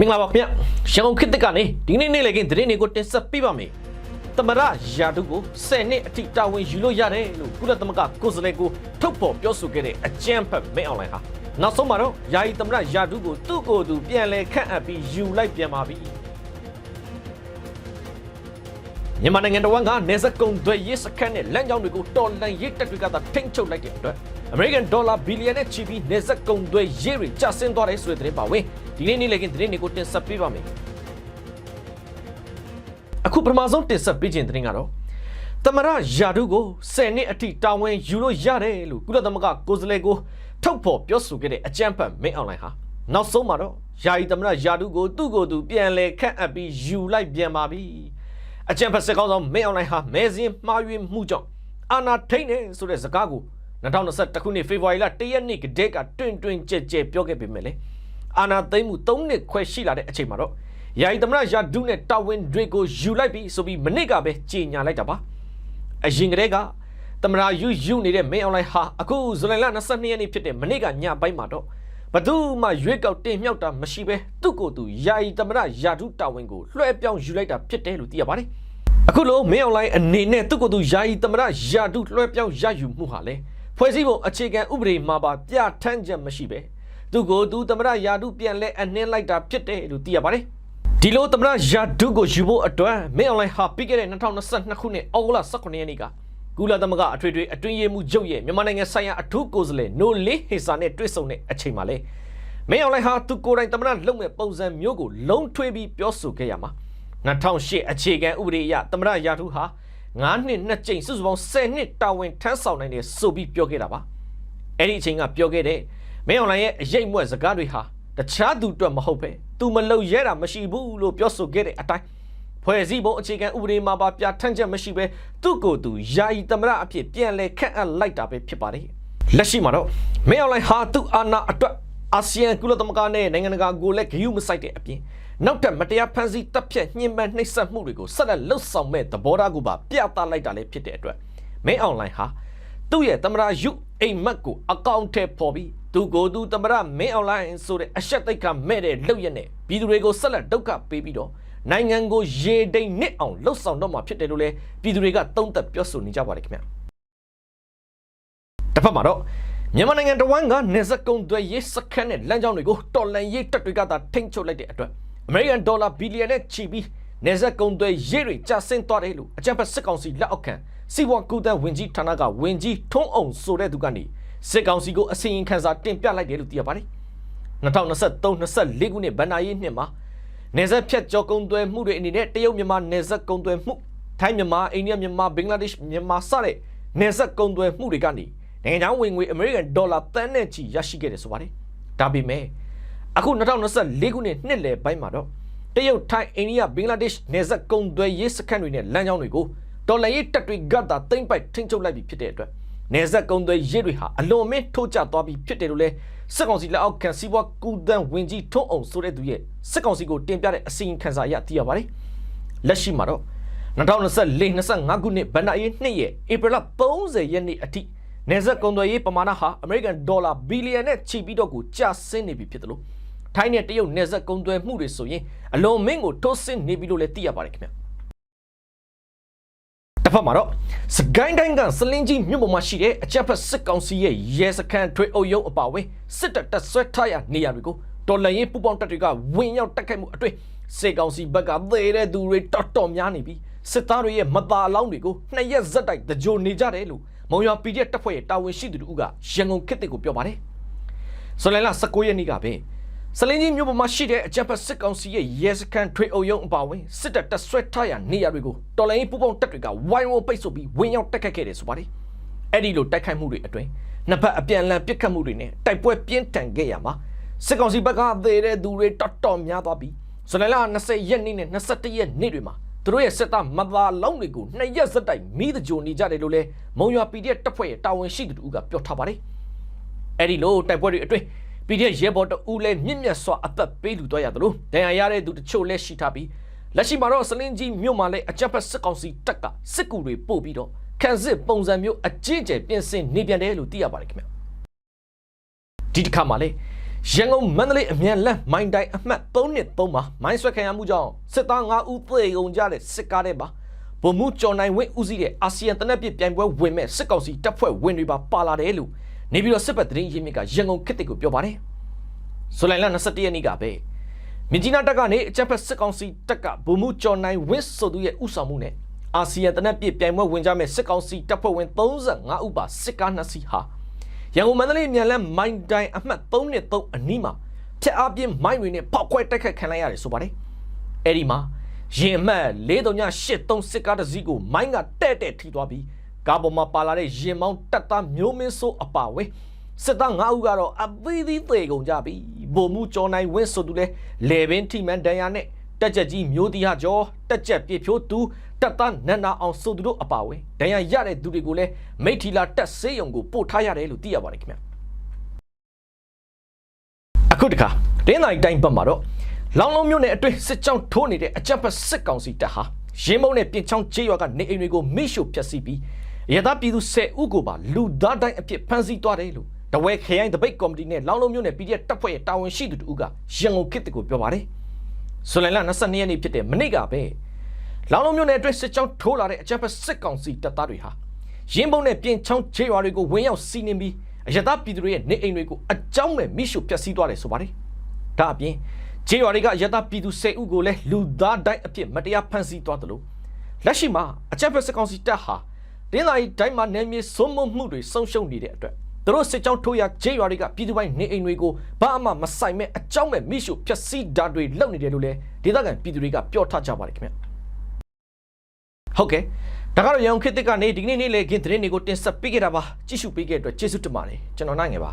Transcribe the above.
မင်္ဂလာပါခင်ဗျရန်ကုန်ခေတ်သစ်ကနေဒီနေ့နေ့လည်ခင်းသတင်းတွေကိုတင်ဆက်ပေးပါမယ်တမရယာတုကို10နှစ်အထိတာဝန်ယူလို့ရတယ်လို့ကုလသမဂ္ဂကိုယ်စားလှယ်ကိုထုတ်ဖော်ပြောဆိုခဲ့တဲ့အကြမ်းဖက်မင်းအွန်လိုင်းဟာနောက်ဆုံးမှာတော့ယာယီတမရယာတုကိုသူ့ကိုယ်သူပြန်လဲခန့်အပ်ပြီးယူလိုက်ပြန်ပါပြီမြန်မာနိုင်ငံတော်ကနေဆက်ကုံတွေရေးစခန်းနဲ့လမ်းကြောင်းတွေကိုတော်လန်ရေးတက်တွေကသာထိမ့်ချုပ်လိုက်တဲ့အတွက် American Dollar ဘီလီယံနဲ့ချီပြီးနေဆက်ကုံတွေရေးတွေကျဆင်းသွားတယ်ဆိုတဲ့သတင်းပါဝင် ဒီနေ့နေ့လည်ကင်းသတင်းတွေကိုတင်ဆက်ပေးပါမယ်အခုပထမဆုံးတင်ဆက်ပေးခြင်းသတင်းကတော့တမရယာဒုကို10နှစ်အထိတာဝန်ယူလို့ရတယ်လို့ကုလသမဂ္ဂကိုယ်စားလှယ်ကိုထုတ်ဖော်ပြောဆိုခဲ့တဲ့အကြမ်းဖက်မင်းအွန်လိုင်းဟာနောက်ဆုံးမှာတော့ယာယီတမရယာဒုကိုသူ့ကိုယ်သူပြန်လဲခန့်အပ်ပြီးယူလိုက်ပြန်ပါပြီအကြမ်းဖက်စစ်ကောင်းဆောင်မင်းအွန်လိုင်းဟာမဲစင်းမှားယွင်းမှုကြောင့်အာနာထိန်နေဆိုတဲ့စကားကို2021ခုနှစ်ဖေဖော်ဝါရီလ1ရက်နေ့ကတည်းကတွင်တွင်ကြဲကြဲပြောခဲ့ပေမဲ့လေ အာနာသိမ့်မှု3နှစ်ခွဲရှိလာတဲ့အချိန်မှာတော့ယာယီသမရယာဒုနဲ့တာဝန်တွေကိုယူလိုက်ပြီးဆိုပြီးမနစ်ကပဲကြေညာလိုက်တာပါအရင်ကတည်းကသမရယူယူနေတဲ့မင်းအွန်လိုင်းဟာအခုဇူလိုင်လ22ရက်နေ့ဖြစ်တဲ့မနေ့ကညပိုင်းမှာတော့ဘသူမှရွေးကောက်တင်မြှောက်တာမရှိပဲသူ့ကိုယ်သူယာယီသမရယာဒုတာဝန်ကိုလွှဲပြောင်းယူလိုက်တာဖြစ်တယ်လို့သိရပါတယ်အခုလိုမင်းအွန်လိုင်းအနေနဲ့သူ့ကိုယ်သူယာယီသမရယာဒုလွှဲပြောင်းရယူမှုဟာလေဖွဲ့စည်းပုံအခြေခံဥပဒေမှာပါပြဋ္ဌာန်းချက်မရှိပဲ သူကိုယ်သူသမရယာဒုပြန်လဲအနှင်းလိုက်တာဖြစ်တယ်လို့သိရပါတယ်ဒီလိုသမရယာဒုကိုယူဖို့အတွက်မင်းအွန်လိုင်းဟာပြီးခဲ့တဲ့2022ခုနှစ်အောက်တိုဘာ18ရက်နေ့ကကုလသမဂ္ဂအထွေထွေအတွင်းရေးမှူးချုပ်ရဲ့မြန်မာနိုင်ငံဆိုင်ရာအထူးကိုယ်စားလှယ်နိုလေးဟေစာနဲ့တွေ့ဆုံတဲ့အချိန်မှာလေမင်းအွန်လိုင်းဟာသူကိုယ်တိုင်သမရလုပ်မဲ့ပုံစံမျိုးကိုလုံးထွေးပြီးပြောဆိုခဲ့ရမှာ2008အခြေခံဥပဒေအရသမရယာဒုဟာ9နှစ်2ကြိမ်စုစုပေါင်း10နှစ်တာဝန်ထမ်းဆောင်နိုင်တယ်ဆိုပြီးပြောခဲ့တာပါအဲ့ဒီအချိန်ကပြောခဲ့တဲ့ မင်းအွန်လိုင်းရဲ့အရေးမွက်စကားတွေဟာတခြားသူအတွက်မဟုတ်ပဲသူမလုပ်ရဲတာမရှိဘူးလို့ပြောဆိုခဲ့တဲ့အတိုင်းဖွဲ့စည်းပုံအခြေခံဥပဒေမှာပါပြဋ္ဌာန်းချက်မရှိပဲသူ့ကိုယ်သူယာယီသမရအဖြစ်ပြန်လဲခန့်အပ်လိုက်တာပဲဖြစ်ပါတယ်လက်ရှိမှာတော့မင်းအွန်လိုင်းဟာသူ့အာဏာအတွက်အာဆီယံကုလသမဂ္ဂနဲ့နိုင်ငံတကာကိုလည်းဂရုမစိုက်တဲ့အပြင်နောက်ထပ်မတရားဖန်ဆီးတပ်ဖြတ်ညှဉ်းပန်းနှိပ်စက်မှုတွေကိုဆက်လက်လှုပ်ဆောင်မဲ့သဘောထားကိုပါပြသလိုက်တာလည်းဖြစ်တဲ့အတွက်မင်းအွန်လိုင်းဟာသူ့ရဲ့သမရယုအိမ်မက်ကိုအကောင့်ထဲပေါ်ပြီးသူကိုယ်သူသမရမင်းအွန်လိုင်းဆိုတဲ့အဆက်သိက္ခာမဲ့တဲ့လုပ်ရက်နဲ့ပြည်သူတွေကိုဆက်လက်ဒုက္ခပေးပြီးတော့နိုင်ငံကိုရေတိမ်နစ်အောင်လှုပ်ဆောင်တော့မှာဖြစ်တယ်လို့လည်းပြည်သူတွေကသုံးသပ်ပြောဆိုနေကြပါတယ်ခင်ဗျာတစ်ဖက်မှာတော့မြန်မာနိုင်ငံတဝန်းကနေဇက်ကုံတွေရေးစခန်းနဲ့လမ်းကြောင်းတွေကိုတော်လန်ရေးတပ်တွေကသာထိန်းချုပ်လိုက်တဲ့အတွက် American Dollar ဘီလီယံနဲ့ချီပြီးနေဇက်ကုံတွေရေးတွေကျဆင်းသွားတယ်လို့အကြံဖက်စစ်ကောင်စီလက်အောက်ခံစီးပွားကူတန်းဝင်ကြီးဌာနကဝင်ကြီးထုံးအောင်ဆိုတဲ့သူကနေ စစ်ကောင်စီကိုအစီရင်ခံစာတင်ပြလိုက်တယ်လို့သိရပါတယ်2023-24ခုနှစ်ဗန်နာရေးနှစ်မှာနေဇက်ဖြတ်ကျော်ကုံတွေမှုတွေအနေနဲ့တရုတ်မြန်မာနေဇက်ကုံတွေမှုထိုင်းမြန်မာအိန္ဒိယမြန်မာဘင်္ဂလားဒေ့ရှ်မြန်မာစတဲ့နေဇက်ကုံတွေမှုတွေကနေနိုင်ငံခြားဝင်ငွေအမေရိကန်ဒေါ်လာတန်းနဲ့ချီရရှိခဲ့တယ်ဆိုပါတယ်ဒါပေမဲ့အခု2024ခုနှစ်နှစ်လယ်ပိုင်းမှာတော့တရုတ်ထိုင်းအိန္ဒိယဘင်္ဂလားဒေ့ရှ်နယ်စပ်ကုန်သွယ်ရေးစခန်းတွေနဲ့လမ်းကြောင်းတွေကိုဒေါ်လာရေးတက်တွေကသာတိမ့်ပိုက်ထိန်းချုပ်လိုက်ပြီဖြစ်တဲ့အတွက် နယ်စပ်ကုန်သွယ်ရေးတွေဟာအလွန်မင်းထိုးကျသွားပြီဖြစ်တယ်လို့လဲစစ်ကောင်စီလက်အောက်ခံစီးပွားကူတန်းဝင်ကြီးထုံးအောင်ဆိုတဲ့သူရဲ့စစ်ကောင်စီကိုတင်ပြတဲ့အစီရင်ခံစာအရသိရပါတယ်လက်ရှိမှာတော့2024-25ခုနှစ်ဗန်နာရေးနှစ်ရဲ့ဧပြီလ30ရက်နေ့အထိနယ်စပ်ကုန်သွယ်ရေးပမာဏဟာအမေရိကန်ဒေါ်လာဘီလီယံနဲ့ချီပြီးတော့ကိုကျဆင်းနေပြီဖြစ်တယ်လို့ထိုင်းနဲ့တရုတ်နယ်စပ်ကုန်သွယ်မှုတွေဆိုရင်အလွန်မင်းကိုထိုးဆင်းနေပြီလို့လည်းသိရပါတယ်ခင်ဗျ တစ်ဖက်မှာတော့စကိုင်းတိုင်းကစလင်းကြီးမြို့ပေါ်မှာရှိတဲ့အကြက်ဖက်စစ်ကောင်စီရဲ့ရဲစခန်းထွေအုပ်ရုံးအပါအဝင်စစ်တပ်တပ်ဆွဲထားရနေရာတွေကိုတော်လှန်ရေးပူပေါင်းတပ်တွေကဝင်ရောက်တိုက်ခိုက်မှုအတွေ့စစ်ကောင်စီဘက်ကသေတဲ့သူတွေတော်တော်များနေပြီးစစ်သားတွေရဲ့မသားအလောင်းတွေကိုနှစ်ရက်ဇက်တိုက်တကြိုနေကြတယ်လို့မုံရွာ PDF တပ်ဖွဲ့ရဲ့တာဝန်ရှိသူတို့ကရန်ကုန်ခေတ်တွေကိုပြောပါတယ်။ဆိုလိုင်လာ19ရက်နေ့ကပဲ စလင်းကြီးမြို့ပေါ်မှာရှိတဲ့အကြံဖတ်စစ်ကောင်စီရဲ့ရဲစခန်းထွေအုပ်ရုံးအပါအဝင်စစ်တပ်တပ်ဆွဲထားရနေရာတွေကိုတော်လိုင်းပူပေါင်းတပ်တွေကဝိုင်းဝန်းပိတ်ဆို့ပြီးဝင်ရောက်တိုက်ခတ်ခဲ့တယ်ဆိုပါတယ်။အဲ့ဒီလိုတိုက်ခိုက်မှုတွေအတွင်းနှစ်ဖက်အပြန်အလှန်ပစ်ခတ်မှုတွေနဲ့တိုက်ပွဲပြင်းထန်ခဲ့ရမှာစစ်ကောင်စီဘက်ကသေးတဲ့သူတွေတော်တော်များသွားပြီးဇူလိုင်လ20ရက်နေ့နဲ့21ရက်နေ့တွေမှာသူတို့ရဲ့စစ်သားမသားလောင်းတွေကိုနှစ်ရက်စက်တိုက်မိသကြိုနေကြတယ်လို့လဲမုံရွာ PDF တပ်ဖွဲ့ရဲ့တာဝန်ရှိသူတို့ကပြောထားပါတယ်။အဲ့ဒီလိုတိုက်ပွဲတွေအတွင်း PDF ရဲဘော်တဦးလဲမြင့်မြတ်စွာအသက်ပေးလူသွားရတယ်လို့ဒဏ်ရာရတဲ့သူတချို့လဲရှိထားပြီးလက်ရှိမှာတော့စလင်းကြီးမြို့မှာလဲအကြက်ဖက်စစ်ကောင်စီတပ်ကစစ်ကူတွေပို့ပြီးတော့ခန်းစစ်ပုံစံမျိုးအကြီးအကျယ်ပြင်ဆင်နေပြန်တယ်လို့သိရပါတယ်ခင်ဗျ။ဒီတစ်ခါမှာလဲရန်ကုန်မန္တလေးအမြန်လမ်းမိုင်းတိုင်းအမှတ်313မှာမိုင်းဆွဲခံရမှုကြောင့်စစ်သား9ဦးသေကုန်ကြတဲ့စစ်ကားထဲမှာဗိုလ်မှူးကျော်နိုင်ဝင်းဦးစီးတဲ့အာဆီယံတနက်ပြပြိုင်ပွဲဝင်မဲ့စစ်ကောင်စီတပ်ဖွဲ့ဝင်တွေပါပါလာတယ်လို့ နေပြည်တော်စစ်ဘက်သတင်းရင်းမြစ်ကရန်ကုန်ခေတ်တစ်ကိုပြောပါတယ်။ဇူလိုင်လ21ရက်နေ့ကပဲမြင်းကြီးနားတပ်ကနေအကြမ်းဖက်စစ်ကောင်စီတပ်ကဗိုလ်မှူးကျော်နိုင်ဝင်းဆိုသူရဲ့ဥဆောင်မှုနဲ့အာဆီယံတနက်ပြပြိုင်ပွဲဝင်ကြမဲ့စစ်ကောင်စီတပ်ဖွဲ့ဝင်35ဦးပါစစ်ကား2စီးဟာရန်ကုန်မန္တလေးမြန်လမ်းမိုင်းတိုင်းအမှတ်313အနီးမှာဖျက်အားပြင်းမိုင်းတွေနဲ့ပေါက်ခွဲတိုက်ခတ်ခံလိုက်ရတယ်ဆိုပါတယ်။အဲ့ဒီမှာရင်အမှတ်4383စစ်ကားတစ်စီးကိုမိုင်းကတဲ့တဲ့ထိသွားပြီး ကားပေါ်မှာပါလာတဲ့ရင်မောင်းတက်သားမျိုးမင်းစိုးအပါဝဲစစ်သား9ဦးကတော့အသီးသီးသေကုန်ကြပြီဗိုလ်မှူးကျော်နိုင်ဝင်းဆိုသူလဲလေပင်ထိမှန်ဒဏ်ရာနဲ့တက်ချက်ကြီးမျိုးတီဟာကျော်တက်ချက်ပြေဖြိုးသူတက်သားနန္နာအောင်ဆိုသူတို့အပါဝဲဒဏ်ရာရတဲ့သူတွေကိုလည်းမိထီလာတက်ဆေးရုံကိုပို့ထားရတယ်လို့သိရပါတယ်ခင်ဗျာအခုတခါတင်းတိုင်းတိုင်းဘက်မှာတော့လောင်လုံးမြို့နယ်အတွင်းစစ်ကြောင်းထိုးနေတဲ့အကြပ်ဖက်စစ်ကောင်စီတပ်ဟာရင်းမုံနဲ့ပြင်ချောင်းကျေးရွာကနေအိမ်တွေကိုမိရှို့ဖျက်ဆီးပြီး ရသပြည်သူ10ဦးကိုပါလူသားတိုင်းအဖြစ်ဖမ်းဆီးသွားတယ်လို့တဝဲခရိုင်တပိတ်ကော်မတီနဲ့လောင်လုံးမြို့နယ် PDF တပ်ဖွဲ့ရဲ့တာဝန်ရှိသူတို့ကရန်ကုန်ခေတ်တကိုပြောပါတယ်။ဇူလိုင်လ22ရက်နေ့ဖြစ်တဲ့မနေ့ကပဲလောင်လုံးမြို့နယ်အတွင်းစစ်ကြောင်းထိုးလာတဲ့အကြပ်ဖက်စစ်ကောင်စီတပ်သားတွေဟာရင်းမုံနဲ့ပြင်ချောင်းကျေးရွာတွေကိုဝင်ရောက်စီးနင်းပြီးအရသပြည်သူတွေရဲ့နေအိမ်တွေကိုအကြောင်းမဲ့မိရှို့ဖျက်ဆီးသွားတယ်ဆိုပါတယ်။ဒါအပြင်ကျေးရွာတွေကရသပြည်သူ10ဦးကိုလည်းလူသားတိုင်းအဖြစ်မတရားဖမ်းဆီးသွားတယ်လို့လက်ရှိမှာအကြမ်းဖက်စစ်ကောင်စီတပ်ဟာ တင်းသာရီတိုင်းမှာနယ်မြေစိုးမိုးမှုတွေဆုံးရှုံးနေတဲ့အတွက်သူတို့စစ်ကြောင်းထိုးရကျေးရွာတွေကပြည်သူပိုင်းနေအိမ်တွေကိုဘာမှမဆိုင်မဲ့အကြောင်းမဲ့မိရှုဖျက်ဆီးတာတွေလုပ်နေတယ်လို့လည်းဒေသခံပြည်သူတွေကပြောထားကြပါတယ်ခင်ဗျဟုတ်ကဲ့ဒါကတော့ရန်ကုန်ခေတ်သစ်ကနေဒီကနေ့နေ့လေခင်းသတင်းတွေကိုတင်ဆက်ပေးခဲ့တာပါကြည့်ရှုပေးခဲ့တဲ့အတွက်ကျေးဇူးတင်ပါတယ်ကျွန်တော်နိုင်ငယ်ပါ